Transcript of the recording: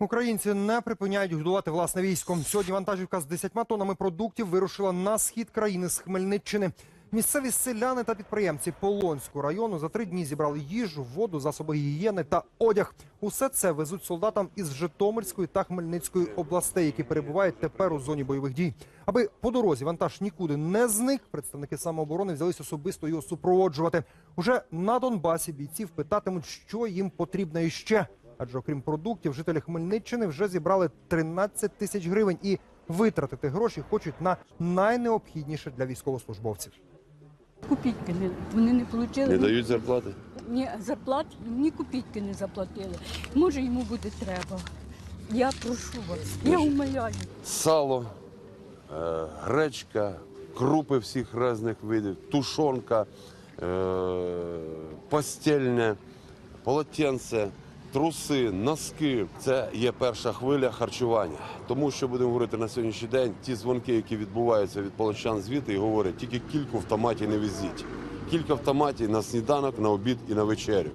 Українці не припиняють годувати власне військо. Сьогодні вантажівка з 10 тоннами продуктів вирушила на схід країни з Хмельниччини. Місцеві селяни та підприємці Полонського району за три дні зібрали їжу, воду, засоби гігієни та одяг. Усе це везуть солдатам із Житомирської та Хмельницької областей, які перебувають тепер у зоні бойових дій. Аби по дорозі вантаж нікуди не зник. Представники самооборони взялись особисто його супроводжувати. Уже на Донбасі бійців питатимуть, що їм потрібно іще. Адже окрім продуктів, жителі Хмельниччини вже зібрали 13 тисяч гривень і витратити гроші хочуть на найнеобхідніше для військовослужбовців. Копійки не, вони не отримали. Не дають зарплати. Ні зарплат, ні копійки не заплатили. Може, йому буде треба. Я прошу вас, я умоляю. Сало, е, гречка, крупи всіх різних видів, тушонка, е, постільне, полотенце, труси, носки. Це є перша хвиля харчування. Тому що будемо говорити на сьогоднішній день, ті дзвонки, які відбуваються від полончан звідти, і говорять, тільки кілька автоматів не візіть. Кілька автоматів на сніданок, на обід і на вечерю.